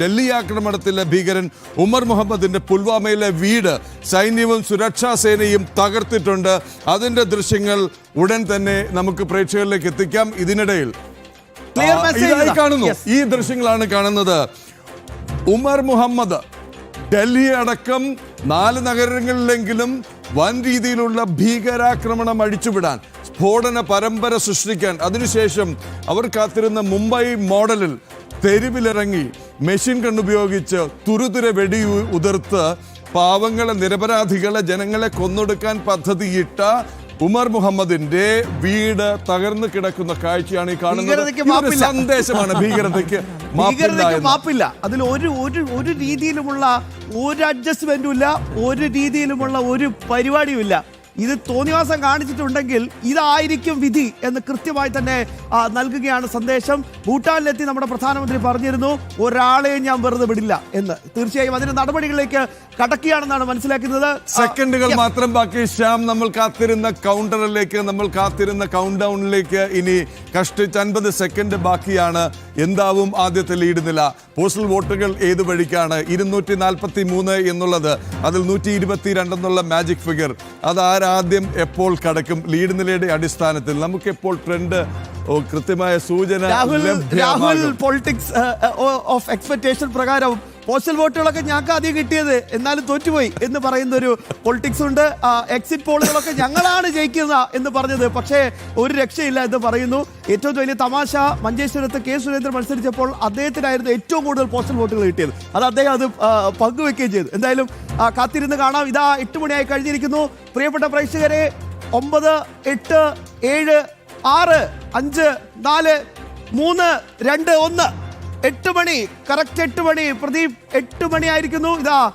ഡൽഹി ആക്രമണത്തിലെ ഭീകരൻ ഉമർ മുഹമ്മദിന്റെ പുൽവാമയിലെ വീട് സൈന്യവും സുരക്ഷാ സേനയും തകർത്തിട്ടുണ്ട്. അതിന്റെ ദൃശ്യങ്ങൾ ഉടൻ തന്നെ നമുക്ക് പ്രേക്ഷകരിലേക്ക് എത്തിക്കാം. ഇതിനിടയിൽ ഇതായി കാണുന്നു. ഈ ദൃശ്യങ്ങളാണ് കാണുന്നത്. ഉമർ മുഹമ്മദ് ഡൽഹി അടക്കം നാല് നഗരങ്ങളിലെങ്കിലും വൻ രീതിയിലുള്ള ഭീകരാക്രമണം അഴിച്ചുവിടാൻ സ്ഫോടന പരമ്പര സൃഷ്ടിക്കാൻ. അതിനുശേഷം അവർ കാത്തിരുന്ന മുംബൈ മോഡലിൽ തെരുവിലിറങ്ങി മെഷീൻ കണ്ണുപയോഗിച്ച് തുരുതുരെ വെടി ഉതിർത്ത് പാവങ്ങളെ നിരപരാധികളെ ജനങ്ങളെ കൊന്നൊടുക്കാൻ പദ്ധതിയിട്ട ഉമർ മുഹമ്മദിന്റെ വീട് തകർന്നു കിടക്കുന്ന കാഴ്ചയാണ് ഈ കാണുന്നത്. സന്ദേശമാണ്. ഭീകരതയ്ക്ക് മാപ്പില്ല ഭീകരതയ്ക്ക് മാപ്പില്ല. അതിൽ ഒരു ഒരു ഒരു രീതിയിലുമുള്ള ഒരു അഡ്ജസ്റ്റ്മെന്റും ഇല്ല. ഒരു രീതിയിലുമുള്ള ഒരു പരിപാടിയും ഇല്ല. ഇത് തോന്നിവാസം കാണിച്ചിട്ടുണ്ടെങ്കിൽ ഇതായിരിക്കും വിധി എന്ന് കൃത്യമായി തന്നെ നൽകുകയാണ് സന്ദേശം. ഭൂട്ടാനിലെത്തി നമ്മുടെ പ്രധാനമന്ത്രി പറഞ്ഞിരുന്നു ഒരാളെയും ഞാൻ വെറുതെ വിടില്ല എന്ന്. തീർച്ചയായും അതിന്റെ നടപടികളിലേക്ക് കടക്കുകയാണെന്നാണ് മനസ്സിലാക്കുന്നത്. സെക്കൻഡുകൾ മാത്രം ബാക്കി. ശ്യാം നമ്മൾ കാത്തിരുന്ന കൗണ്ടറിലേക്ക് നമ്മൾ കാത്തിരുന്ന കൗണ്ട് ഡൗണിലേക്ക് ഇനി കഷ്ടിച്ച് അൻപത് സെക്കൻഡ് ബാക്കിയാണ്. എന്താവും ആദ്യത്തെ ലീഡ് നില? പോസ്റ്റൽ വോട്ടുകൾ ഏത് വഴിക്കാണ്? ഇരുന്നൂറ്റി നാൽപ്പത്തി മൂന്ന് എന്നുള്ളത് അതിൽ നൂറ്റി ഇരുപത്തി രണ്ടെന്നുള്ള മാജിക് ഫിഗർ അത് ആരാദ്യം എപ്പോൾ കടക്കും? ലീഡ് നിലയുടെ അടിസ്ഥാനത്തിൽ നമുക്ക് എപ്പോൾ ട്രെൻഡ് കൃത്യമായ സൂചന രാഹുൽ പൊളിറ്റിക്സ് ഓഫ് എക്സ്പെക്ടേഷൻ പ്രകാരം പോസ്റ്റൽ വോട്ടുകളൊക്കെ ഞങ്ങൾക്ക് ആദ്യം കിട്ടിയത്. എന്നാലും തോറ്റുപോയി എന്ന് പറയുന്ന ഒരു പൊളിറ്റിക്സ് ഉണ്ട് എക്സിറ്റ് പോളുകളൊക്കെ ഞങ്ങളാണ് ജയിക്കുന്ന എന്ന് പറഞ്ഞത്. പക്ഷേ ഒരു രക്ഷയില്ല എന്ന് പറയുന്നു. ഏറ്റവും വലിയ തമാശ മഞ്ചേശ്വരത്ത് കെ സുരേന്ദ്രൻ മത്സരിച്ചപ്പോൾ അദ്ദേഹത്തിനായിരുന്നു ഏറ്റവും കൂടുതൽ പോസ്റ്റൽ വോട്ടുകൾ കിട്ടിയത്. അത് അദ്ദേഹം അത് പങ്കുവെക്കുകയും ചെയ്തു. എന്തായാലും കാത്തിരുന്ന് കാണാം. ഇതാ എട്ട് മണിയായി കഴിഞ്ഞിരിക്കുന്നു. പ്രിയപ്പെട്ട പ്രേക്ഷകരെ ഒമ്പത് എട്ട് ഏഴ് ആറ് അഞ്ച് നാല് മൂന്ന് രണ്ട് ഒന്ന്. എട്ട് മണി കറക്റ്റ് എട്ട് മണി പ്രദീപ് എട്ട് മണിയായിരിക്കുന്നു ഇതാ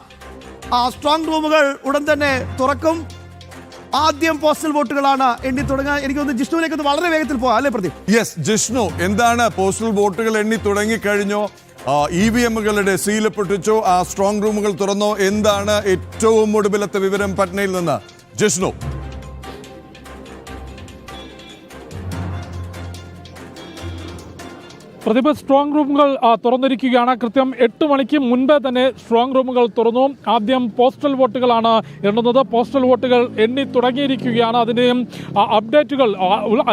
ആ സ്ട്രോങ് റൂമുകൾ ഉടൻ തന്നെ തുറക്കും. ആദ്യം പോസ്റ്റൽ വോട്ടുകളാണ് എണ്ണി തുടങ്ങാൻ. എനിക്ക് തോന്നുന്നു ജിഷ്ണുവിലേക്ക് ഒന്ന് വളരെ വേഗത്തിൽ പോകാം. അല്ലേ പ്രദീപ്? യെസ് ജിഷ്ണു എന്താണ് പോസ്റ്റൽ വോട്ടുകൾ എണ്ണി തുടങ്ങിക്കഴിഞ്ഞോ ഇ വി എമ്മുകളുടെ സീൽ പൊട്ടിച്ചോ ആ സ്ട്രോങ് റൂമുകൾ തുറന്നോ? എന്താണ് ഏറ്റവും ഒടുവിലത്തെ വിവരം പട്നയിൽ നിന്ന്? ജിഷ്ണു പ്രതിഭ സ്ട്രോങ് റൂമുകൾ തുറന്നിരിക്കുകയാണ്. കൃത്യം എട്ട് മണിക്ക് മുൻപേ തന്നെ സ്ട്രോങ് റൂമുകൾ തുറന്നു. ആദ്യം പോസ്റ്റൽ വോട്ടുകളാണ് എണ്ണുന്നത്. പോസ്റ്റൽ വോട്ടുകൾ എണ്ണി തുടങ്ങിയിരിക്കുകയാണ്. അതിന്റെയും അപ്ഡേറ്റുകൾ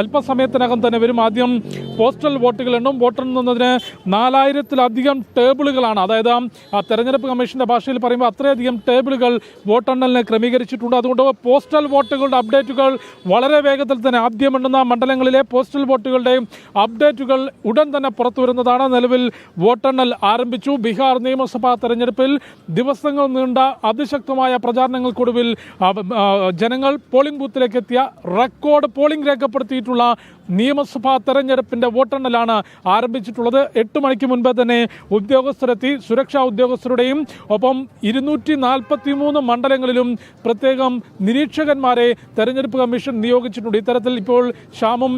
അല്പസമയത്തിനകം തന്നെ വരും. ആദ്യം പോസ്റ്റൽ വോട്ടുകൾ എണ്ണും. വോട്ടെണ്ണുന്നതിന് നാലായിരത്തിലധികം ടേബിളുകളാണ്. അതായത് തെരഞ്ഞെടുപ്പ് കമ്മീഷന്റെ ഭാഷയിൽ പറയുമ്പോൾ അത്രയധികം ടേബിളുകൾ വോട്ടെണ്ണലിന് ക്രമീകരിച്ചിട്ടുണ്ട്. അതുകൊണ്ട് പോസ്റ്റൽ വോട്ടുകളുടെ അപ്ഡേറ്റുകൾ വളരെ വേഗത്തിൽ തന്നെ ആദ്യം എണ്ണുന്ന മണ്ഡലങ്ങളിലെ പോസ്റ്റൽ വോട്ടുകളുടെ അപ്ഡേറ്റുകൾ ഉടൻ തന്നെ പുറത്തു വരുന്നതാണ്. നിലവിൽ വോട്ടെണ്ണൽ ആരംഭിച്ചു. ബീഹാർ നിയമസഭാ തെരഞ്ഞെടുപ്പിൽ ദിവസങ്ങൾ നീണ്ട അതിശക്തമായ പ്രചാരണങ്ങൾക്കൊടുവിൽ ജനങ്ങൾ പോളിംഗ് ബൂത്തിലേക്ക് എത്തിയ റെക്കോർഡ് പോളിംഗ് രേഖപ്പെടുത്തിയിട്ടുള്ള നിയമസഭാ തെരഞ്ഞെടുപ്പിന്റെ വോട്ടെണ്ണലാണ് ആരംഭിച്ചിട്ടുള്ളത്. എട്ട് മണിക്ക് മുൻപേ തന്നെ ഉദ്യോഗസ്ഥരെത്തി. സുരക്ഷാ ഉദ്യോഗസ്ഥരുടെയും ഒപ്പം ഇരുന്നൂറ്റി നാൽപ്പത്തി മൂന്ന് മണ്ഡലങ്ങളിലും പ്രത്യേകം നിരീക്ഷകന്മാരെ തെരഞ്ഞെടുപ്പ് കമ്മീഷൻ നിയോഗിച്ചിട്ടുണ്ട്. ഇത്തരത്തിൽ ഇപ്പോൾ ശ്യാമും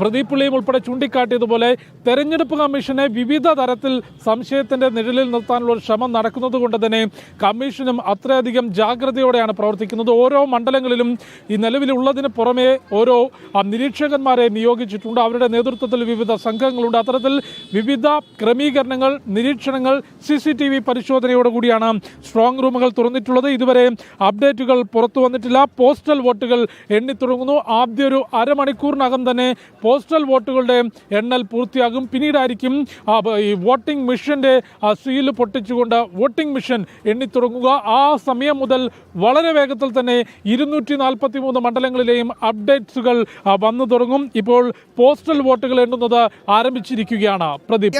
പ്രദീപ് പുള്ളിയും ഉൾപ്പെടെ ചൂണ്ടിക്കാട്ടിയതുപോലെ തെരഞ്ഞെടുപ്പ് കമ്മീഷനെ വിവിധ തരത്തിൽ സംശയത്തിന്റെ നിഴലിൽ നിർത്താനുള്ള ഒരു ശ്രമം നടക്കുന്നത് കൊണ്ട് തന്നെ കമ്മീഷനും അത്രയധികം ജാഗ്രതയോടെയാണ് പ്രവർത്തിക്കുന്നത്. ഓരോ മണ്ഡലങ്ങളിലും ഈ നിലവിലുള്ളതിന് പുറമെ ഓരോ നിരീക്ഷകന്മാരെ നിയോഗിച്ചിട്ടുണ്ട്. അവരുടെ നേതൃത്വത്തിൽ വിവിധ സംഘങ്ങളുണ്ട്. അത്തരത്തിൽ വിവിധ ക്രമീകരണങ്ങൾ നിരീക്ഷണങ്ങൾ സി സി ടി വി പരിശോധനയോടുകൂടിയാണ് സ്ട്രോങ് റൂമുകൾ തുറന്നിട്ടുള്ളത്. ഇതുവരെ അപ്ഡേറ്റുകൾ പുറത്തു വന്നിട്ടില്ല. പോസ്റ്റൽ വോട്ടുകൾ എണ്ണി തുടങ്ങുന്നു ആദ്യ ഒരു അരമണിക്കൂറിനകം തന്നെ പോസ്റ്റൽ വോട്ടുകളുടെ എണ്ണൽ പൂർത്തിയാകും. പിന്നീടായിരിക്കും ഈ വോട്ടിംഗ് മെഷീന്റെ സീൽ പൊട്ടിച്ചുകൊണ്ട് വോട്ടിംഗ് മെഷീൻ എണ്ണിത്തുടങ്ങുക. ആ സമയം മുതൽ വളരെ വേഗത്തിൽ തന്നെ ഇരുന്നൂറ്റി നാൽപ്പത്തി മൂന്ന് മണ്ഡലങ്ങളിലെയും അപ്ഡേറ്റ്സുകൾ വന്നു തുടങ്ങും. ഇപ്പോൾ പോസ്റ്റൽ വോട്ടുകൾ എണ്ണുന്നത് ആരംഭിച്ചിരിക്കുകയാണ്. പ്രദീപ്.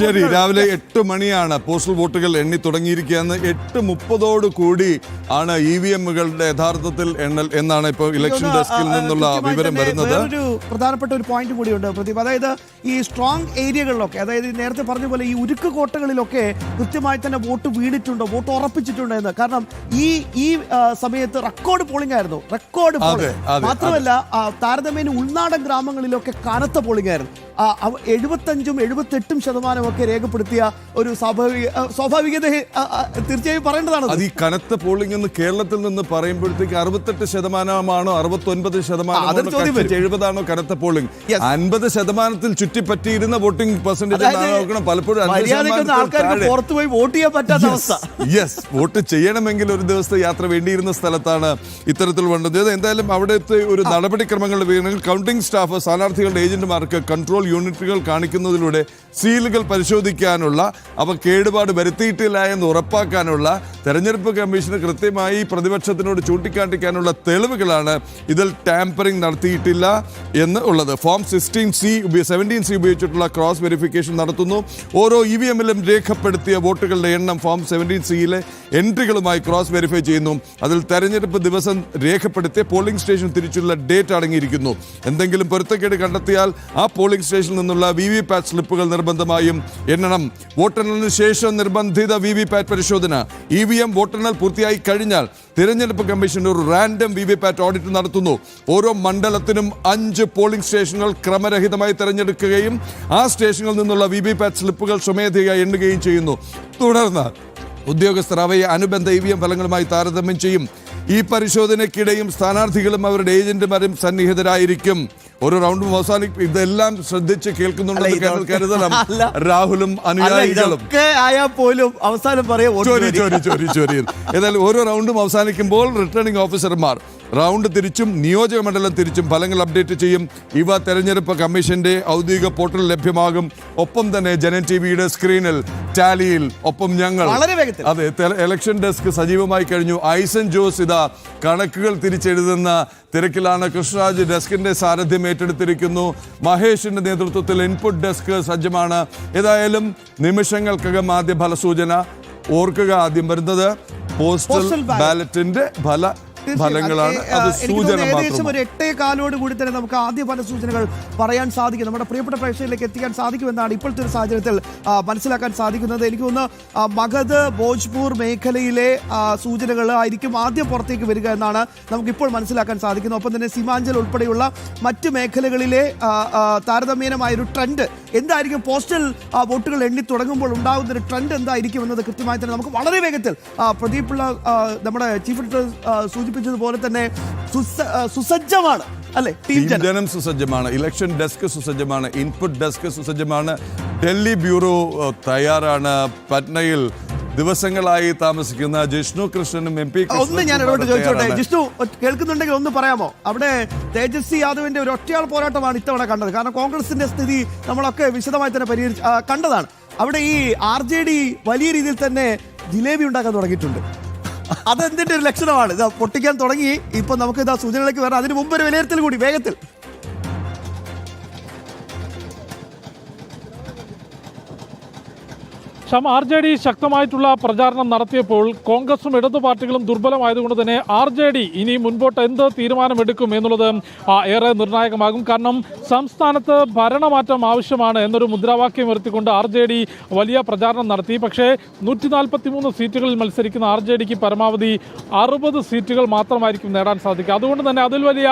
ശരി രാവിലെ എട്ട് മണിയാണ് പോസ്റ്റൽ വോട്ടുകൾ എണ്ണി തുടങ്ങിയിരിക്കുകയെന്ന് എട്ട് മുപ്പതോട് കൂടി ആണ് ഇ വി എമ്മുകളുടെ യഥാർത്ഥത്തിൽ എണ്ണൽ എന്നാണ് ഇപ്പോൾ ഇലക്ഷൻ ഡെസ്കിൽ നിന്നുള്ള വിവരം വരുന്നത്. പ്രധാനപ്പെട്ട ഒരു പോയിന്റ് കൂടിയുണ്ട് പ്രദീപ്. അതായത് ഈ സ്ട്രോങ് ഏരിയകളിലൊക്കെ അതായത് നേരത്തെ പറഞ്ഞ പോലെ ഈ ഉരുക്ക് കോട്ടകളിലൊക്കെ കൃത്യമായി തന്നെ വോട്ട് വീണിട്ടുണ്ടോ വോട്ട് ഉറപ്പിച്ചിട്ടുണ്ടോ എന്ന്. കാരണം ഈ ഈ സമയത്ത് റെക്കോർഡ് പോളിംഗ് ആയിരുന്നു. റെക്കോർഡ് പോളിംഗ് മാത്രമല്ല താരതമ്യേന ഉൾനാടൻ ഗ്രാമങ്ങളിലൊക്കെ കനത്ത പോളിംഗ് ആയിരുന്നു. എഴുപത്തഞ്ചും എഴുപത്തെട്ടും ശതമാനമൊക്കെ രേഖപ്പെടുത്തിയ ഒരു സ്വാഭാവിക സ്വാഭാവികത തീർച്ചയായും പറയേണ്ടതാണ് അത് ഈ കനത്ത പോളിംഗ് എന്ന് കേരളത്തിൽ നിന്ന് പറയുമ്പോഴത്തേക്ക് അറുപത്തെട്ട് ശതമാനമാണോ അറുപത്തി ഒൻപത് ആ, അതൊരു ചോദ്യം വരും. എഴുപതാണോ കനത്ത പോളിംഗ് വോട്ടിംഗ്. അൻപത് ശതമാനത്തിൽ ചുറ്റിപ്പറ്റിയിരുന്ന വോട്ടിംഗ് പെർസെന്റേജ് നോക്കണം പലപ്പോഴും ആൾക്കാർക്ക്. പുറത്തു പോയി വോട്ട് ചെയ്യാൻ പറ്റാത്ത അവസ്ഥ. യെസ് വോട്ട് ചെയ്യണമെങ്കിൽ ഒരു ദിവസത്തെ യാത്ര വേണ്ടിയിരുന്ന സ്ഥലത്താണ് ഇത്തരത്തിൽ വേണ്ടത് എന്തായാലും അവിടുത്തെ ഒരു നടപടിക്രമങ്ങളുടെ വീണെങ്കിൽ കൗണ്ടിംഗ് സ്റ്റാഫ് സ്ഥാനാർത്ഥികളുടെ ഏജന്റുമാർക്ക് കൺട്രോൾ യൂണിറ്റുകൾ കാണിക്കുന്നതിലൂടെ സീലുകൾ പരിശോധിക്കാനുള്ള അവ കേടുപാട് വരുത്തിയിട്ടില്ല എന്ന് ഉറപ്പാക്കാനുള്ള തെരഞ്ഞെടുപ്പ് കമ്മീഷന് കൃത്യമായി പ്രതിപക്ഷത്തിനോട് ചൂണ്ടിക്കാട്ടിക്കാനുള്ള തെളിവുകളാണ് ഇതിൽ ടാമ്പറിംഗ് നടത്തിയിട്ടില്ല എന്ന് ഉള്ളത്. Form sixteen C seventeen C ഉപയോഗിച്ചിട്ടുള്ള ക്രോസ് വെരിഫിക്കേഷൻ നടത്തുന്നു. ഓരോ ഇ വി എമ്മിലും രേഖപ്പെടുത്തിയ വോട്ടുകളുടെ എണ്ണം ഫോം സെവന്റീൻ സിയിലെ എൻട്രികളുമായി ക്രോസ് വെരിഫൈ ചെയ്യുന്നു. അതിൽ തെരഞ്ഞെടുപ്പ് ദിവസം രേഖപ്പെടുത്തിയ പോളിംഗ് സ്റ്റേഷൻ തിരിച്ചുള്ള ഡേറ്റ് അടങ്ങിയിരിക്കുന്നു. എന്തെങ്കിലും പൊരുത്തക്കേട് കണ്ടെത്തിയാൽ ആ പോളിംഗ് സ്റ്റേഷനിൽ നിന്നുള്ള വി വി പാറ്റ് സ്ലിപ്പുകൾ നിർബന്ധമായും എണ്ണണം. വോട്ടെണ്ണലിന് ശേഷം നിർബന്ധിത വി വി പാറ്റ് പരിശോധന. ഇ വി എം വോട്ടെണ്ണൽ പൂർത്തിയായി കഴിഞ്ഞാൽ തിരഞ്ഞെടുപ്പ് കമ്മീഷൻ ഒരു random V V PAT audit നടത്തുന്നു. ഓരോ മണ്ഡലത്തിനും അഞ്ച് പോളിംഗ് സ്റ്റേഷനുകൾ ക്രമരഹിതമായി തിരഞ്ഞെടുക്കുകയും ആ സ്റ്റേഷനുകളിൽ നിന്നുള്ള വി വി പാറ്റ് സ്ലിപ്പുകൾ സ്വമേധയാ എണ്ണുകയും ചെയ്യുന്നു. തുടർന്ന് ഉദ്യോഗസ്ഥർ അവയെ അനുബന്ധ ഇ വി എം ഫലങ്ങളുമായി താരതമ്യം ചെയ്യും. ഈ പരിശോധനയ്ക്കിടെയും സ്ഥാനാർത്ഥികളും അവരുടെ ഏജന്റുമാരും സന്നിഹിതരായിരിക്കും. ഓരോ റൗണ്ടും അവസാനിക്കും ഇതെല്ലാം ശ്രദ്ധിച്ച് കേൾക്കുന്നുണ്ടെന്ന് കരുതണം രാഹുലും അനുയായികളും. ആയാൽ പോലും അവസാനം പറയാം ചോരി. ചോരി ചോരി ചോരി. ഏതായാലും ഓരോ റൗണ്ടും അവസാനിക്കുമ്പോൾ റിട്ടേണിംഗ് ഓഫീസർമാർ റൗണ്ട് തിരിച്ചും നിയോജക മണ്ഡലം തിരിച്ചും ഫലങ്ങൾ അപ്ഡേറ്റ് ചെയ്യും. ഇവ തെരഞ്ഞെടുപ്പ് കമ്മീഷന്റെ ഔദ്യോഗിക പോർട്ടലിൽ ലഭ്യമാകും. ഒപ്പം തന്നെ ജനൻ ടി വിയുടെ സ്ക്രീനിൽ ടാലിയിൽ ഒപ്പം ഞങ്ങൾ. അതെ എലക്ഷൻ ഇലക്ഷൻ ഡെസ്ക് സജീവമായി കഴിഞ്ഞു. ഐസൻ ജോസ് ഇതാ കണക്കുകൾ തിരിച്ചെഴുതുന്ന തിരക്കിലാണ്. കൃഷ്ണരാജ് ഡെസ്കിന്റെ സാരഥ്യം ഏറ്റെടുത്തിരിക്കുന്നു. മഹേഷിന്റെ നേതൃത്വത്തിൽ ഇൻപുട്ട് ഡെസ്ക് സജ്ജമാണ്. ഏതായാലും നിമിഷങ്ങൾക്കകം ആദ്യ ഫലസൂചന. ഓർക്കുക ആദ്യം വരുന്നത്. പോസ്റ്റൽ ബാലറ്റിന്റെ ഫല. ഫലങ്ങളാണ് അത് സൂചന ഏകദേശം ഒരു എട്ടേ കാലോട് കൂടി തന്നെ നമുക്ക് ആദ്യ ഫല സൂചനകൾ പറയാൻ സാധിക്കും. നമ്മുടെ പ്രിയപ്പെട്ട പ്രേക്ഷകരിലേക്ക് എത്തിക്കാൻ സാധിക്കുമെന്നാണ് ഇപ്പോഴത്തെ ഒരു സാഹചര്യത്തിൽ മനസ്സിലാക്കാൻ സാധിക്കുന്നത്. എനിക്ക് തോന്നുന്നു ആ, മഗധ് ഭോജ്പൂർ മേഖലയിലെ സൂചനകൾ ആയിരിക്കും ആദ്യം പുറത്തേക്ക് വരിക എന്നാണ് നമുക്കിപ്പോൾ മനസ്സിലാക്കാൻ സാധിക്കുന്നത്. ഒപ്പം തന്നെ സിമാഞ്ചൽ ഉൾപ്പെടെയുള്ള മറ്റ് മേഖലകളിലെ ആ, ആ, താരതമ്യേനമായ ട്രെൻഡ് എന്തായിരിക്കും പോസ്റ്റൽ വോട്ടുകൾ എണ്ണി തുടങ്ങുമ്പോൾ ഉണ്ടാകുന്ന ഒരു ട്രെൻഡ് എന്തായിരിക്കും എന്നത് കൃത്യമായി തന്നെ നമുക്ക് വളരെ വേഗത്തിൽ പ്രദീപ് പിള്ള നമ്മുടെ ചീഫ് എഡിറ്റർ സൂചിപ്പിച്ചതുപോലെ തന്നെ സുസജ്ജമാണ് അല്ലെ? ജനം. സുസജ്ജമാണ്. ഇലക്ഷൻ ഡെസ്ക് സുസജ്ജമാണ്. ഇൻപുട്ട് ഡെസ്ക് സുസജ്ജമാണ്. ഡൽഹി ബ്യൂറോ തയ്യാറാണ്. പട്നയിൽ ദിവസങ്ങളായി താമസിക്കുന്ന ജിഷ്ണു കൃഷ്ണനും എം പി ഒന്ന് ഞാൻ ഇടപെട്ട് ചോദിച്ചോട്ടെ? ജിഷ്ണു കേൾക്കുന്നുണ്ടെങ്കിൽ ഒന്ന് പറയാമോ? അവിടെ തേജസ്വി യാദവിന്റെ ഒരു ഒറ്റയാൾ പോരാട്ടമാണ് ഇത്തവണ കണ്ടത്. കാരണം കോൺഗ്രസിന്റെ സ്ഥിതി നമ്മളൊക്കെ വിശദമായി തന്നെ പരിഹരിച്ച് കണ്ടതാണ്. അവിടെ ഈ ആർ ജെ ഡി വലിയ രീതിയിൽ തന്നെ ജിലേബി ഉണ്ടാക്കാൻ തുടങ്ങിയിട്ടുണ്ട്. അതെന്തിന്റെ ഒരു ലക്ഷണമാണ്? ഇതാ പൊട്ടിക്കാൻ തുടങ്ങി. ഇപ്പൊ നമുക്ക് ഇതാ സൂചനയിലേക്ക് വരാം. അതിന് മുമ്പ് ഒരു വിലയിരുത്തൽ കൂടി വേഗത്തിൽ. ശ്യാം ആർ ജെ ഡി ശക്തമായിട്ടുള്ള പ്രചാരണം നടത്തിയപ്പോൾ കോൺഗ്രസും ഇടതു പാർട്ടികളും ദുർബലമായതുകൊണ്ട് തന്നെ ആർ ജെ ഡി ഇനി മുൻപോട്ട് എന്ത് തീരുമാനമെടുക്കും എന്നുള്ളത് ഏറെ നിർണായകമാകും. കാരണം സംസ്ഥാനത്ത് ഭരണമാറ്റം ആവശ്യമാണ് എന്നൊരു മുദ്രാവാക്യം ഉയർത്തിക്കൊണ്ട് ആർ ജെ ഡി വലിയ പ്രചാരണം നടത്തി. പക്ഷേ നൂറ്റി നാൽപ്പത്തി മൂന്ന് സീറ്റുകളിൽ മത്സരിക്കുന്ന ആർ ജെ ഡിക്ക് പരമാവധി അറുപത് സീറ്റുകൾ മാത്രമായിരിക്കും നേടാൻ സാധിക്കുക. അതുകൊണ്ട് തന്നെ അതിൽ വലിയ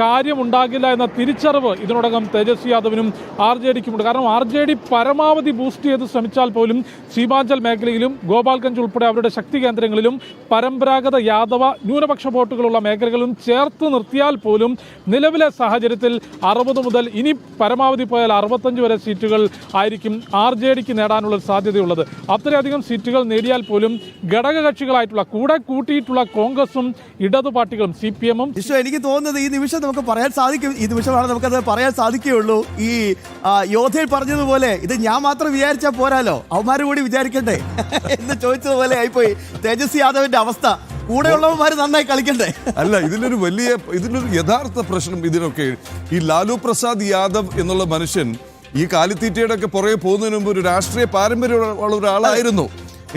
കാര്യമുണ്ടാകില്ല എന്ന തിരിച്ചറിവ് ഇതിനോടകം തേജസ്വി യാദവിനും ആർ ജെ ഡിക്കുമുണ്ട്. കാരണം ആർ ജെ ഡി പരമാവധി ബൂസ്റ്റ് ചെയ്ത് ശ്രമിച്ചാൽ പോലും സീമാഞ്ചൽ മേഖലയിലും ഗോപാൽഗഞ്ച് ഉൾപ്പെടെ അവരുടെ ശക്തി കേന്ദ്രങ്ങളിലും പരമ്പരാഗത യാദവ ന്യൂനപക്ഷ വോട്ടുകളുള്ള മേഖലകളും ചേർത്ത് നിർത്തിയാൽ പോലും നിലവിലെ സാഹചര്യത്തിൽ അറുപത് മുതൽ ഇനി പരമാവധി പോയാൽ അറുപത്തഞ്ച് വരെ സീറ്റുകൾ ആയിരിക്കും ആർ ജെ ഡിക്ക് നേടാനുള്ള സാധ്യതയുള്ളത്. അത്രയധികം സീറ്റുകൾ നേടിയാൽ പോലും ഘടകകക്ഷികളായിട്ടുള്ള കൂടെ കൂട്ടിയിട്ടുള്ള കോൺഗ്രസും ഇടതു പാർട്ടികളും സി പി എമ്മും എനിക്ക് തോന്നുന്നത് ഈ നിമിഷം നമുക്ക് പറയാൻ സാധിക്കും. ഈ നിമിഷമാണ് നമുക്കത് പറയാൻ സാധിക്കുകയുള്ളൂ. ഈ യോധയിൽ പറഞ്ഞതുപോലെ ഇത് ഞാൻ മാത്രം വിചാരിച്ചാൽ പോരാലോ? അവന്മാർ കൂടി വിചാരിക്കണ്ടേ? എന്ന് ചോദിച്ചതുപോലെ ആയിപ്പോയി. തേജസ്വി യാദവിന്റെ അവസ്ഥ. കൂടെയുള്ളവന്മാർ നന്നായി കളിക്കണ്ടേ? അല്ല ഇതിലൊരു വലിയ ഇതിലൊരു യഥാർത്ഥ പ്രശ്നം ഇതിനൊക്കെ. ഈ ലാലു പ്രസാദ് യാദവ് എന്നുള്ള മനുഷ്യൻ ഈ കാലിത്തീറ്റയുടെ ഒക്കെ പുറകെ പോകുന്നതിന് മുമ്പ് ഒരു രാഷ്ട്രീയ പാരമ്പര്യമുള്ള ഒരാളായിരുന്നു.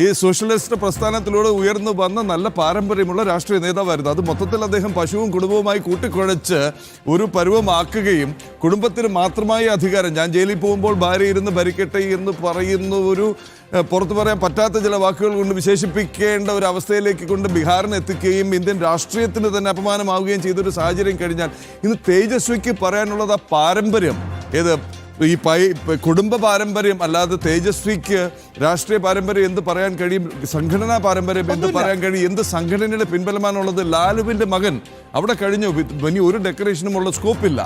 ഈ സോഷ്യലിസ്റ്റ് പ്രസ്ഥാനത്തിലൂടെ ഉയർന്നു വന്ന നല്ല പാരമ്പര്യമുള്ള രാഷ്ട്രീയ നേതാവായിരുന്നു. അത് മൊത്തത്തിൽ അദ്ദേഹം പശുവും കുടുംബവുമായി കൂട്ടിക്കുഴച്ച് ഒരു പരുവമാക്കുകയും കുടുംബത്തിന് മാത്രമായി അധികാരം ഞാൻ ജയിലിൽ പോകുമ്പോൾ ഭാര്യ ഇരുന്ന് ഭരിക്കട്ടെ എന്ന് പറയുന്ന ഒരു പുറത്തു പറയാൻ പറ്റാത്ത ചില വാക്കുകൾ കൊണ്ട് വിശേഷിപ്പിക്കേണ്ട ഒരു അവസ്ഥയിലേക്ക് കൊണ്ട് ബീഹാറിനെ എത്തിക്കുകയും ഇന്ത്യൻ രാഷ്ട്രീയത്തിന് തന്നെ അപമാനമാവുകയും ചെയ്തൊരു സാഹചര്യം കഴിഞ്ഞാൽ ഇന്ന് തേജസ്വിക്ക് പറയാനുള്ളത് ആ പാരമ്പര്യം ഏത്? ഈ പൈ കുടുംബ പാരമ്പര്യം അല്ലാതെ തേജസ്വിക്ക് രാഷ്ട്രീയ പാരമ്പര്യം എന്ത് പറയാൻ കഴിയും? സംഘടനാ പാരമ്പര്യം എന്ത് പറയാൻ കഴിയും? എന്ത് സംഘടനയുടെ പിൻബലമാണുള്ളത്? ലാലുവിന്റെ മകൻ അവിടെ കഴിഞ്ഞു. ഇനി ഒരു ഡെക്കറേഷനും ഉള്ള സ്കോപ്പില്ല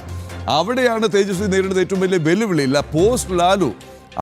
അവിടെയാണ് തേജസ്വി നേരിടുന്ന ഏറ്റവും വലിയ വെല്ലുവിളി. ഇല്ല പോസ്റ്റ് ലാലു